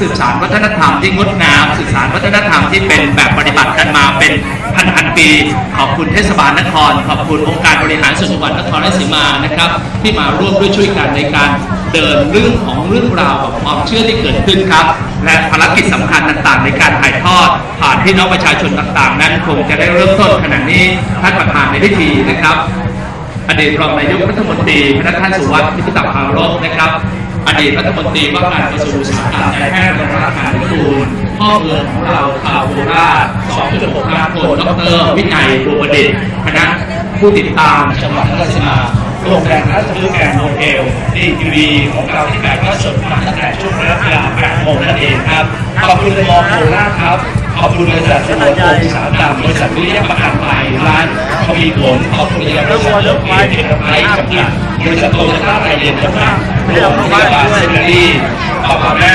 สืบสานวัฒนธรรมที่งดงาม สืบสานวัฒนธรรมที่เป็นแบบปฏิบัติกันมาเป็นพันพันๆปี ขอบคุณเทศบาลนคร ขอบคุณองค์การบริหารส่วนจังหวัดนครราชสีมานะครับ ที่มาร่วมด้วยช่วยกันในการเดินเรื่องของเรื่องราวของความเชื่อที่เกิดขึ้นครับ และภารกิจสำคัญต่างๆ ในการถ่ายทอด ผ่านพี่น้องประชาชนต่างๆ นั้นคงจะได้เริ่มต้นขณะนี้ท่านประธานในพิธีนะครับอดีตรองนายกรัฐมนตรีพระท่านสุวัสดิ์พิพิตภารพนะครับ อดีตรัฐมนตรีว่าการกระทรวงสาหกรรมนายแพทย์รองราชการนุกูพ่อเมืองของเราข่าวโคราช2.6ล้านคนดรวินัยบุประดิษฐ์คณะผู้ติดตามจังหวัดนครราชสีมาโรงแรมราชพฤกษ์แกรนด์โฮเทลดีทีวีของเราที่ถ่ายทอดสดมาตั้งแต่ช่วงเวลา8โมงนั่นเองครับ ขอบคุณมอโคราชครับ ขอบคุณบริษัทสมุทรอุตสาหกรบริษัทวิริยะประกันภัยร้าน ทวีผลขอบคุณบริษัทเลิฟไฟเทคไลท์จำกัดบริษัทโตโยต้าไทยเย็นจำกัดโรงพยาบาลเซนต์ลีขอบคุณ